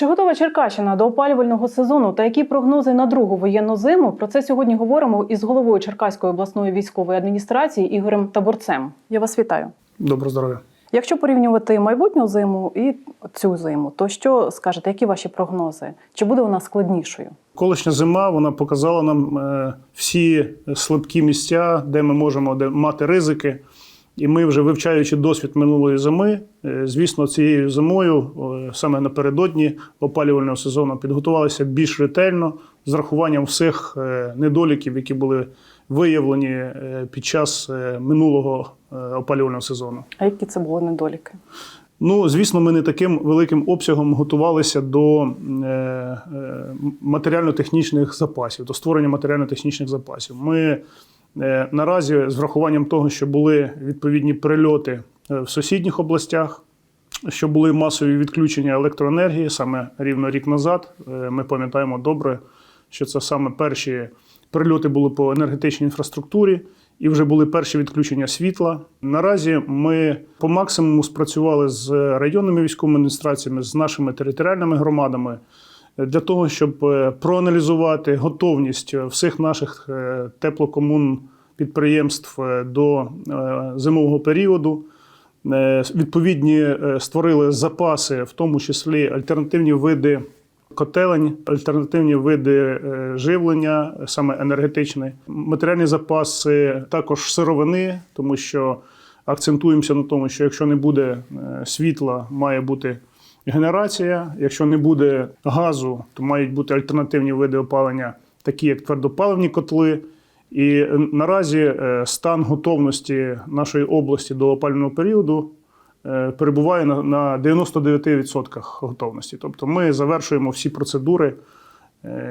Чи готова Черкащина до опалювального сезону та які прогнози на другу воєнну зиму? Про це сьогодні говоримо із головою Черкаської обласної військової адміністрації Ігорем Таборцем. Я вас вітаю. Доброго здоров'я. Якщо порівнювати майбутню зиму і цю зиму, то що скажете, які ваші прогнози? Чи буде вона складнішою? Колишня зима вона показала нам е, всі слабкі місця, де ми можемо де мати ризики. І ми, вже вивчаючи досвід минулої зими, е, звісно, цією зимою, саме напередодні опалювального сезону, підготувалися більш ретельно з рахуванням всіх е, недоліків, які були виявлені е, під час минулого опалювального сезону. А які це були недоліки? Ну, звісно, ми не таким великим обсягом готувалися до матеріально-технічних запасів, до створення матеріально-технічних запасів. Ми наразі, з врахуванням того, що були відповідні прильоти е, в сусідніх областях, що були масові відключення електроенергії саме рівно рік назад. Е, Ми пам'ятаємо добре, що це саме перші прильоти були по енергетичній інфраструктурі, і вже були перші відключення світла. Наразі ми по максимуму спрацювали з районними військовими адміністраціями, з нашими територіальними громадами для того, щоб е, проаналізувати готовність всіх наших е, теплокомун підприємств е, до е, зимового періоду. Е, Відповідні е, створили запаси, в тому числі альтернативні види котелень, альтернативні види е, живлення, саме енергетичне, матеріальні запаси, також сировини, тому що акцентуємося на тому, що якщо не буде е, світла, має бути генерація. Якщо не буде газу, то мають бути альтернативні види опалення, такі як твердопаливні котли. І е, наразі е, стан готовності нашої області до опалювального періоду е, перебуває на- на 99% готовності. Тобто ми завершуємо всі процедури,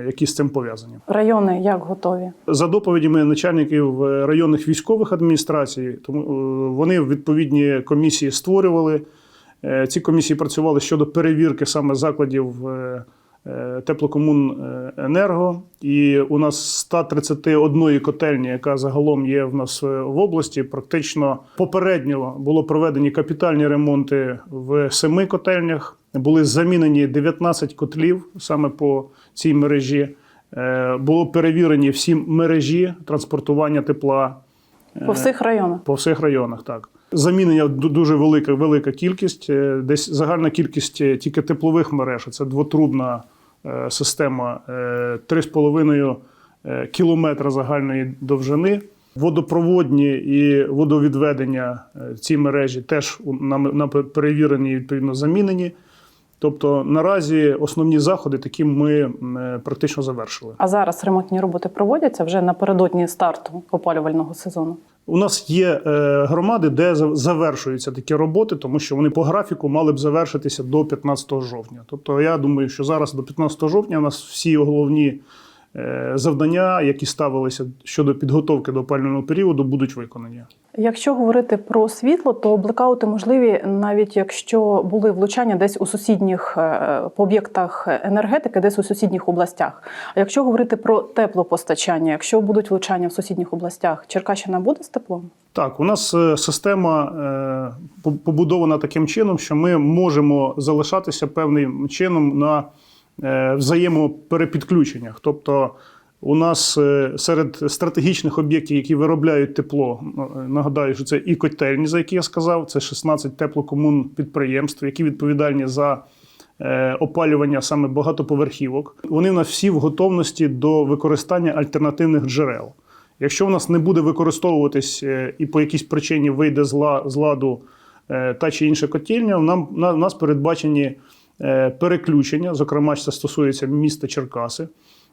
які з цим пов'язані. Райони як готові? За доповідями начальників районних військових адміністрацій, тому вони відповідні комісії створювали. Е, Ці комісії працювали щодо перевірки саме закладів е, е, теплокомуненерго. І у нас 131 котельні, яка загалом є в нас в області, практично попередньо було проведені капітальні ремонти в семи котельнях. Були замінені 19 котлів саме по цій мережі. Було перевірені всі мережі транспортування тепла По всіх районах. по всіх районах. Так замінення ду- дуже велика велика кількість. Е, Десь загальна кількість е, тільки теплових мереж. Це двотрубна е, система е, 3,5 е, кілометра загальної довжини. Водопроводні і водовідведення ці мережі теж нам перевірені і відповідно замінені. Тобто наразі основні заходи такі ми практично завершили. А зараз ремонтні роботи проводяться вже напередодні старту опалювального сезону. У нас є е, громади, де завершуються такі роботи, тому що вони по графіку мали б завершитися до 15 жовтня. Тобто, я думаю, що зараз до 15 жовтня у нас всі головні завдання, які ставилися щодо підготовки до опалювального періоду, будуть виконані. Якщо говорити про світло, то блекаути можливі навіть якщо були влучання десь у сусідніх е, по об'єктах енергетики, десь у сусідніх областях. А якщо говорити про теплопостачання, якщо будуть влучання в сусідніх областях, Черкащина буде з теплом? Так, у нас е, система е, побудована таким чином, що ми можемо залишатися певним чином на е, взаємоперепідключеннях. Тобто, у нас е, серед стратегічних об'єктів, які виробляють тепло, ну, е, нагадаю, що це і котельні, за які я сказав, це 16 теплокомун підприємств, які відповідальні за е, опалювання саме багатоповерхівок. Вони в нас всі в готовності до використання альтернативних джерел. Якщо в нас не буде використовуватись е, і по якійсь причині вийде з ладу е, та чи інша котельня, нам на- у нас передбачені е, переключення. Зокрема, це стосується міста Черкаси.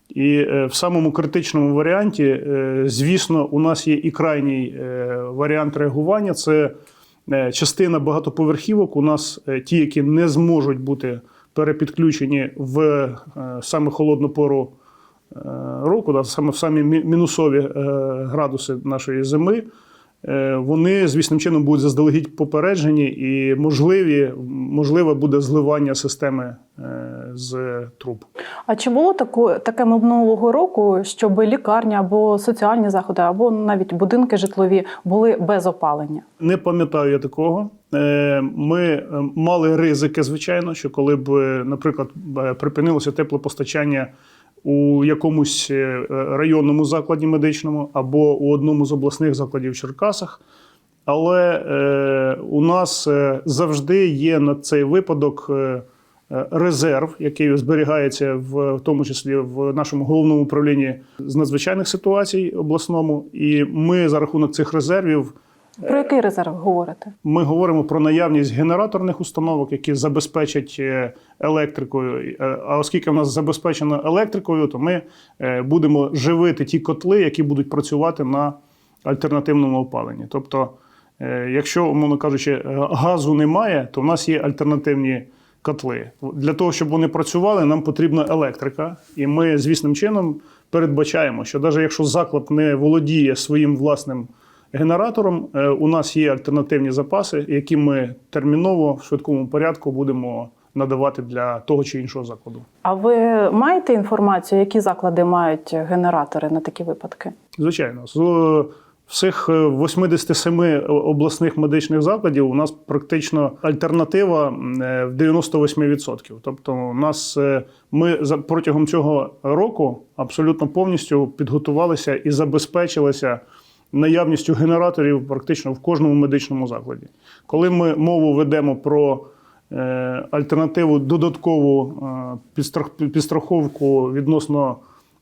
І е, в самому критичному варіанті, е, звісно, у нас є і крайній е, варіант реагування. Це е, частина багатоповерхівок. У нас е, ті, які не зможуть бути перепідключені в е, саме холодну пору е, року, да, саме в самі мінусові е, градуси нашої зими, е, вони звісним чином будуть заздалегідь попереджені, і можливі, можливе буде зливання системи е, з труб. А чи було таку, таке минулого року, щоб лікарня або соціальні заходи, або навіть будинки житлові були без опалення? Не пам'ятаю я такого. е, ми е, мали ризики, звичайно, що коли б, е, наприклад, припинилося теплопостачання у якомусь е, районному закладі медичному або у одному з обласних закладів в Черкасах. Але е, у нас е, завжди є на цей випадок е, резерв, який зберігається в, в тому числі в нашому головному управлінні з надзвичайних ситуацій обласному. І ми за рахунок цих резервів Про який резерв говорите? ми говоримо про наявність генераторних установок, які забезпечать е, електрикою. Е, А оскільки в нас забезпечено електрикою, то ми е, будемо живити ті котли, які будуть працювати на альтернативному опаленні. Тобто, якщо, умовно кажучи, газу немає, то в нас є альтернативні котли. Для того, щоб вони працювали, нам потрібна електрика. І ми звісним чином передбачаємо, що навіть якщо заклад не володіє своїм власним генератором, е, у нас є альтернативні запаси, які ми терміново в швидкому порядку будемо надавати для того чи іншого закладу. А ви маєте інформацію, які заклади мають генератори на такі випадки? Звичайно, з е, всіх е, 87 обласних медичних закладів у нас практично альтернатива е, в 98%. Тобто, у нас е, ми за- протягом цього року абсолютно повністю підготувалися і забезпечилися наявністю генераторів практично в кожному медичному закладі. Коли ми мову ведемо про е, альтернативу додаткову е, підстрах- підстраховку відносно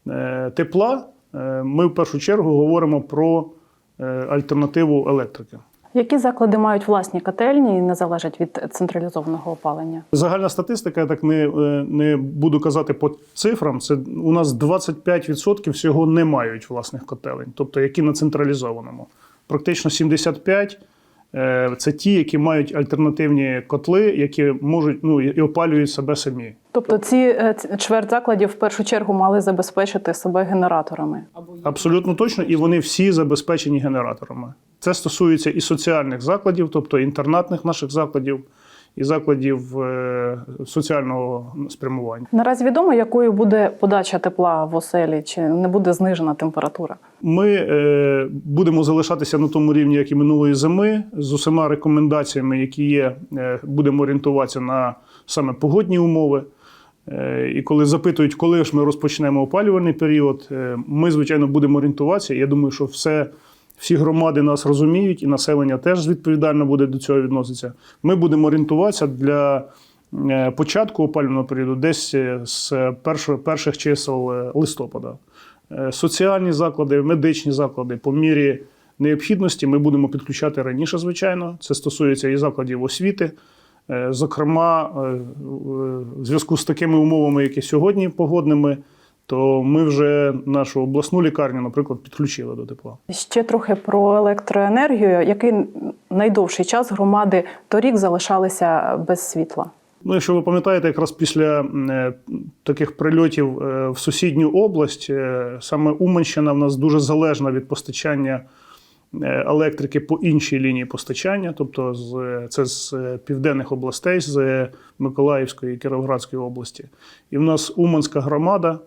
е, тепла, ми в першу чергу говоримо про альтернативу електрики. Які заклади мають власні котельні і не залежать від централізованого опалення? Загальна статистика, я так не, е, не буду казати по цифрам. Це у нас 25% всього не мають власних котелень, тобто які на централізованому. Практично 75% е, це ті, які мають альтернативні котли, які можуть ну і опалюють себе самі. Тобто ці е, чверть закладів в першу чергу мали забезпечити себе генераторами. Абсолютно точно, і вони всі забезпечені генераторами. Це стосується і соціальних закладів, тобто інтернатних наших закладів, і закладів е, соціального спрямування. Наразі відомо, якою буде подача тепла в оселі, чи не буде знижена температура? Ми е, будемо залишатися на тому рівні, як і минулої зими, з усіма рекомендаціями, які є, е, будемо орієнтуватися на саме погодні умови. І коли запитують, коли ж ми розпочнемо опалювальний період, ми, звичайно, будемо орієнтуватися. Я думаю, що все, всі громади нас розуміють, і населення теж відповідально буде до цього відноситися. Ми будемо орієнтуватися для е, початку опалювального періоду десь е, з перших чисел е, листопада. Соціальні заклади, медичні заклади по мірі необхідності ми будемо підключати раніше, звичайно. Це стосується і закладів освіти. Зокрема, в зв'язку з такими умовами, які сьогодні погодними, то ми вже нашу обласну лікарню, наприклад, підключили до тепла. Ще трохи про електроенергію. Який найдовший час громади торік залишалися без світла? Ну, якщо ви пам'ятаєте, якраз після е, таких прильотів е, в сусідню область, е, саме Уманщина в нас дуже залежна від постачання електрики по іншій лінії постачання, тобто з, це з південних областей, з Миколаївської і Кіровоградської області. І в нас Уманська громада,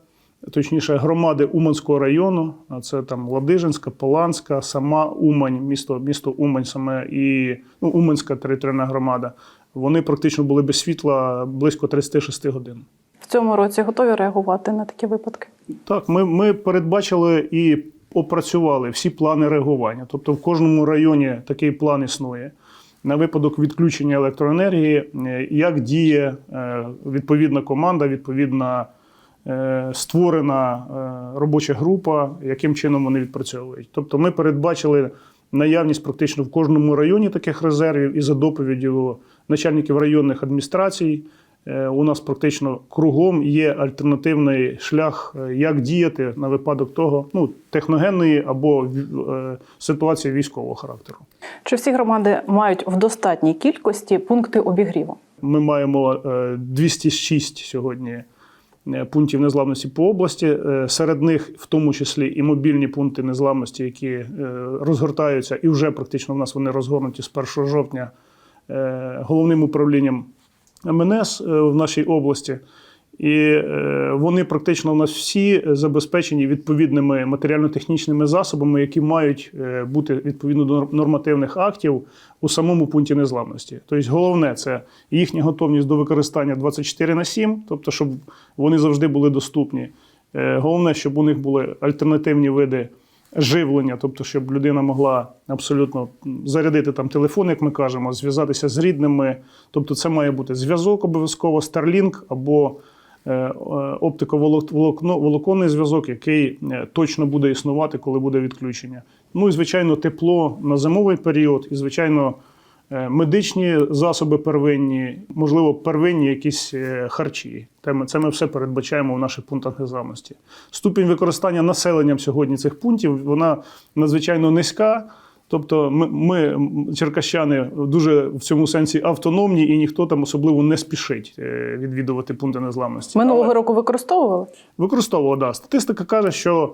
точніше, громади Уманського району, це там Ладижинська, Поланська, сама Умань, місто, місто Умань, саме і ну, Уманська територіальна громада. Вони практично були без світла близько 36 годин. В цьому році готові реагувати на такі випадки? Так, ми, ми передбачили і опрацювали всі плани реагування. Тобто в кожному районі такий план існує. На випадок відключення електроенергії, е, як діє е, відповідна команда, відповідна створена е, робоча група, яким чином вони відпрацьовують. Тобто ми передбачили наявність практично в кожному районі таких резервів і за доповіддю начальників районних адміністрацій. Е, У нас практично кругом є альтернативний шлях, е, як діяти на випадок того, ну техногенної або е, ситуації військового характеру. Чи всі громади мають в достатній кількості пункти обігріву? Ми маємо е, 206 сьогодні е, пунктів незламності по області. Е, Серед них, в тому числі, і мобільні пункти незламності, які е, розгортаються, і вже практично в нас вони розгорнуті з 1 жовтня е, головним управлінням МНС е, в нашій області. І е, вони практично у нас всі забезпечені відповідними матеріально-технічними засобами, які мають е, бути відповідно до нормативних актів у самому пункті незламності. Тобто, головне це їхня готовність до використання 24 на 7, тобто, щоб вони завжди були доступні. Е, Головне, щоб у них були альтернативні види живлення, тобто, щоб людина могла абсолютно зарядити там телефон, як ми кажемо, зв'язатися з рідними. Тобто, це має бути зв'язок обов'язково, Starlink або оптиковолоконний зв'язок, який е, точно буде існувати, коли буде відключення. Ну і звичайно, тепло на зимовий період, і звичайно. е, Медичні засоби первинні, можливо, первинні якісь е, харчі. Це ми все передбачаємо в наших пунктах незламності. Ступінь використання населенням сьогодні цих пунктів вона надзвичайно низька. Тобто, ми, ми черкащани, дуже в цьому сенсі автономні, і ніхто там особливо не спішить е, відвідувати пункти незламності. Минулого Але- року використовували? Використовував, да. Статистика каже, що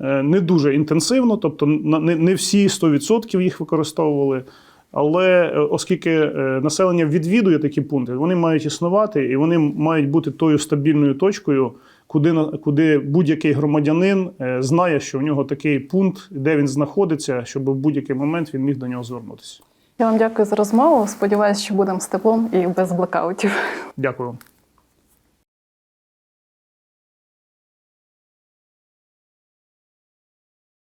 е, не дуже інтенсивно, тобто не, не всі 100% їх використовували. Але е, оскільки населення відвідує такі пункти, вони мають існувати і вони мають бути тою стабільною точкою, куди, куди будь-який громадянин е, знає, що в нього такий пункт, де він знаходиться, щоб в будь-який момент він міг до нього звернутися. Я вам дякую за розмову. Сподіваюсь, що будемо з теплом і без блокаутів. Дякую.